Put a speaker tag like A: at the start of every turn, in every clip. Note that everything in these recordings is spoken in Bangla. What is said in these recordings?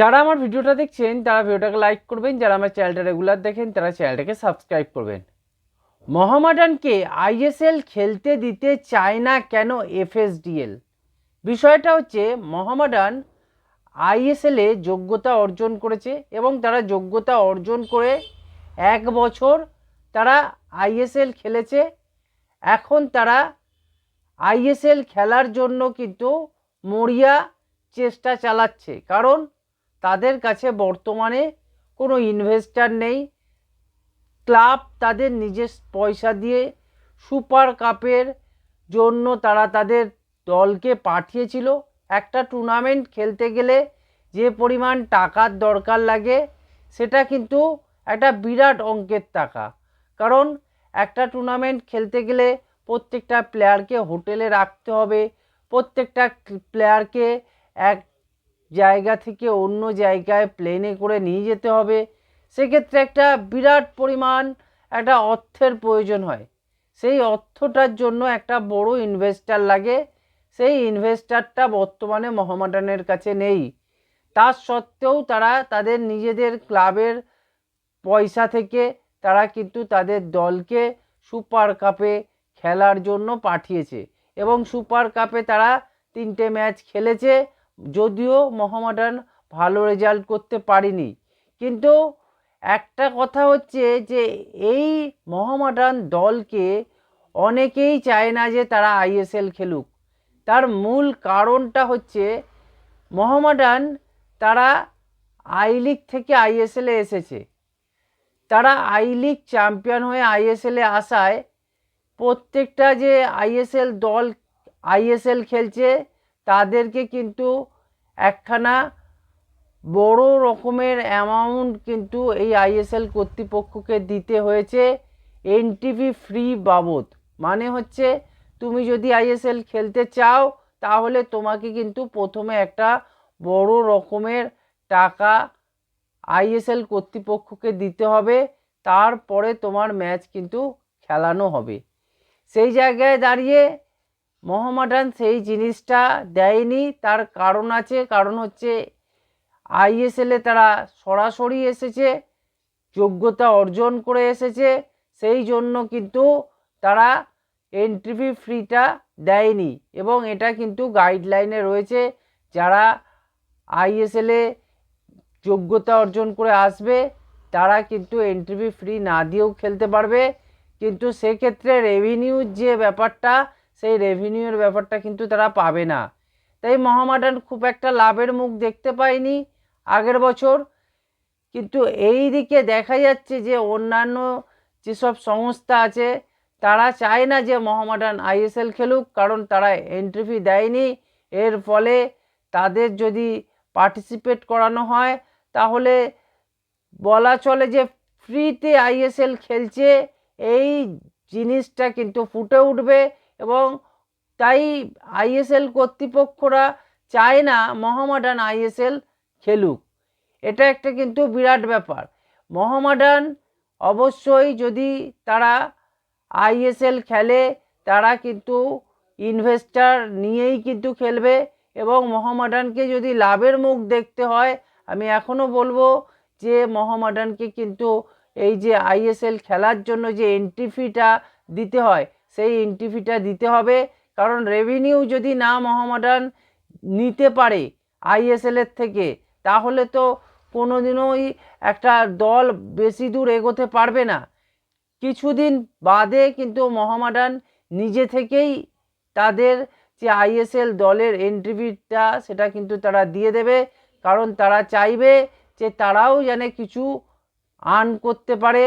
A: যারা আমার ভিডিওটা দেখছেন, তারা ভিডিওটাকে লাইক করবেন। যারা আমার চ্যানেলটা রেগুলার দেখেন, তারা চ্যানেলটাকে সাবস্ক্রাইব করবেন। মোহামেডানকে আইএসএল খেলতে দিতে চায় না কেন এফএসডিএল বিষয়টা হচ্ছে, মোহামেডান আইএসএলে যোগ্যতা অর্জন করেছে এবং তারা যোগ্যতা অর্জন করে এক বছর তারা আইএসএল খেলেছে। এখন তারা আইএসএল খেলার জন্য কিন্তু মরিয়া চেষ্টা চালাচ্ছে। কারণ তাদের কাছে বর্তমানে কোনো ইনভেস্টার নেই। ক্লাব তাদের নিজের পয়সা দিয়ে সুপার কাপের জন্য তারা তাদের দলকে পাঠিয়েছিল। একটা টুর্নামেন্ট খেলতে গেলে যে পরিমাণ টাকার দরকার লাগে, সেটা কিন্তু একটা বিরাট অঙ্কের টাকা। কারণ একটা টুর্নামেন্ট খেলতে গেলে প্রত্যেকটা প্লেয়ারকে হোটেলে রাখতে হবে, প্রত্যেকটা প্লেয়ারকে এক জায়গা থেকে অন্য জায়গায় প্লেনে করে নিয়ে যেতে হবে। সেক্ষেত্রে একটা বিরাট পরিমাণ একটা অর্থের প্রয়োজন হয়। সেই অর্থটার জন্য একটা বড় ইনভেস্টার লাগে। সেই ইনভেস্টারটা বর্তমানে মোহামেডানের কাছে নেই। তার সত্ত্বেও তারা তাদের নিজেদের ক্লাবের পয়সা থেকে তারা কিন্তু তাদের দলকে সুপার কাপে খেলার জন্য পাঠিয়েছে। এবং সুপার কাপে তারা তিনটে ম্যাচ খেলেছে। যদিও মোহামেডান ভালো রেজাল্ট করতে পারেনি। কিন্তু একটা কথা হচ্ছে যে, এই মোহামেডান দলকে অনেকেই চায় না যে তারা আইএসএল খেলুক। তার মূল কারণটা হচ্ছে মোহামেডান তারা আই লিগ থেকে আইএসএলে এসেছে। তারা আই লিগ চ্যাম্পিয়ন হয়ে আইএসএলে আসায় প্রত্যেকটা যে আইএসএল দল আইএসএল খেলছে তাদেরকে কিন্তু একখানা বড় রকমের অ্যামাউন্ট কিন্তু এই আইএসএল কর্তৃপক্ষকে দিতে হয়েছে এনটিভি ফ্রি বাবদ। মানে হচ্ছে তুমি যদি আইএসএল খেলতে চাও, তাহলে তোমাকে কিন্তু প্রথমে একটা বড় রকমের টাকা আইএসএল কর্তৃপক্ষকে দিতে হবে, তারপরে তোমার ম্যাচ কিন্তু খেলানো হবে। সেই জায়গায় দাঁড়িয়ে মোহামেডান সেই জিনিসটা দেয়নি, তার কারণ আছে, কারণ হচ্ছে আইএসএলে তারা সরাসরি এসেছে, যোগ্যতা অর্জন করে এসেছে, সেই জন্য কিন্তু তারা এন্ট্রি ফ্রিটা দেয়নি এবং এটা কিন্তু গাইডলাইনে রয়েছে, যারা আইএসএলে যোগ্যতা অর্জন করে আসবে, তারা কিন্তু এন্ট্রি ফ্রি না দিয়েও খেলতে পারবে, কিন্তু সেক্ষেত্রে রেভিনিউর যে ব্যাপারটা সেই রেভিনিউর ব্যাপারটা কিন্তু তারা পাবে না। তাই মহামাডান খুব একটা লাভের মুখ দেখতে পায়নি আগের বছর। কিন্তু এই দিকে দেখা যাচ্ছে যে অন্যান্য যেসব সংস্থা আছে, তারা চায় না যে মহামাডান আইএসএল খেলুক, কারণ তারা এন্ট্রি ফি দেয়নি। এর ফলে তাদের যদি পার্টিসিপেট করানো হয়, তাহলে বলা চলে যে ফ্রিতে আইএসএল খেলছে, এই জিনিসটা কিন্তু ফুটে উঠবে। এবং তাই আইএসএল কর্তৃপক্ষরা চায় না মোহামেডান আইএসএল খেলুক। এটা একটা কিন্তু বিরাট ব্যাপার। মোহামেডান অবশ্যই যদি তারা আইএসএল খেলে, তারা কিন্তু ইনভেস্টার নিয়েই কিন্তু খেলবে এবং মোহামেডানকে যদি লাভের মুখ দেখতে হয়, আমি এখনও বলব যে মোহামেডানকে কিন্তু এই যে আইএসএল খেলার জন্য যে এন্ট্রি ফিটা দিতে হয় সেই এন্ট্রি ফিটা দিতে হবে। কারণ রেভিনিউ যদি না মোহামেডান নিতে পারে আইএসএলের থেকে, তাহলে তো কোনো দিনই একটা দল বেশি দূর এগোতে পারবে না। কিছুদিন বাদে কিন্তু মোহামেডান নিজে থেকেই তাদের যে আইএসএল দলের এন্ট্রিভিটা সেটা কিন্তু তারা দিয়ে দেবে। কারণ তারা চাইবে যে তারাও যেন কিছু আর্ন করতে পারে,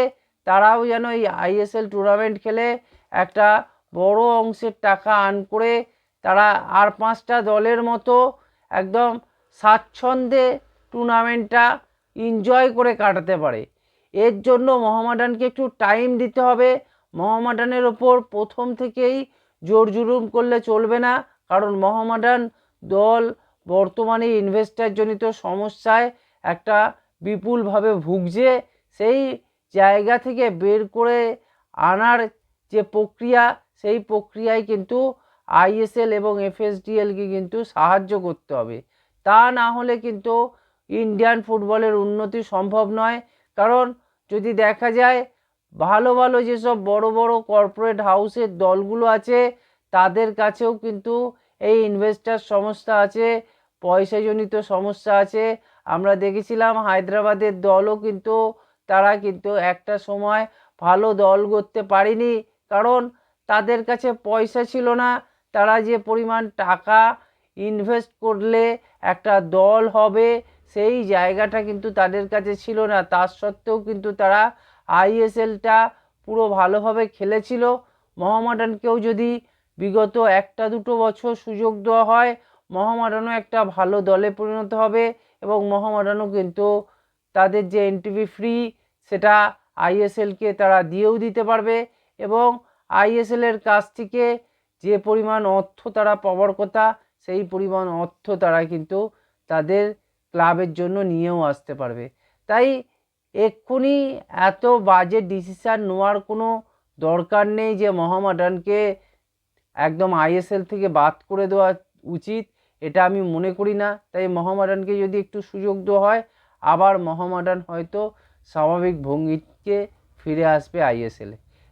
A: তারাও যেন এই আইএসএল টুর্নামেন্ট খেলে। একটা বড় অংশের টাকা আর্ন করে তারা আর পাঁচটা দলের মতো একদম স্বাচ্ছন্দ্যে টুর্নামেন্টটা এনজয় করে কাটাতে পারে। এর জন্য মোহামেডানকে একটু টাইম দিতে হবে। মোহামেডানের ওপর প্রথম থেকেই জোর জুলুম করলে চলবে না, কারণ মোহামেডান দল বর্তমানে ইনভেস্টারজনিত সমস্যায় একটা বিপুলভাবে ভুগছে। সেই জায়গা থেকে বের করে আনার যে প্রক্রিয়া, সেই প্রক্রিয়ায় কিন্তু আইএসএল এবং এফএসডিএলকে কিন্তু সাহায্য করতে হবে। তা না হলে কিন্তু ইন্ডিয়ান ফুটবলের উন্নতি সম্ভব নয়। কারণ যদি দেখা যায়, ভালো ভালো যেসব বড় বড় কর্পোরেট হাউসের দলগুলো আছে, তাদের কাছেও কিন্তু এই ইনভেস্টার সমস্যা আছে, পয়সাজনিত সমস্যা আছে। আমরা দেখেছিলাম হায়দ্রাবাদের দলও কিন্তু, তারা কিন্তু একটা সময় ভালো দল করতে পারেনি। কারণ তাদের কাছে পয়সা ছিল না। তারা যে পরিমাণ টাকা ইনভেস্ট করলে একটা দল হবে, সেই জায়গাটা কিন্তু তাদের কাছে ছিল না। তার সত্ত্বেও কিন্তু তারা আইএসএলটা পুরো ভালোভাবে খেলেছিল। মোহামেডানকেও যদি বিগত একটা দুটো বছর সুযোগ দেওয়া হয়, মোহামেডানও একটা ভালো দলে পরিণত হবে এবং মোহামেডানও কিন্তু তাদের যে এনটিভি ফ্রি সেটা আইএসএলকে তারা দিয়েও দিতে পারবে। এবং আইএসএলের কাছ থেকে যে পরিমাণ অর্থ তারা পাওয়ার কথা, সেই পরিমাণ অর্থ তারা কিন্তু তাদের ক্লাবের জন্য নিয়েও আসতে পারবে। তাই এক্ষুনি এত বাজে ডিসিশান নেওয়ার কোনো দরকার নেই যে মোহামেডানকে একদম আইএসএল থেকে বাদ করে দেওয়া উচিত, এটা আমি মনে করি না। তাই মোহামেডানকে যদি একটু সুযোগ দেওয়া হয়, আবার মোহামেডান হয়তো স্বাভাবিক ভঙ্গিকে ফিরে আসবে আইএসএলে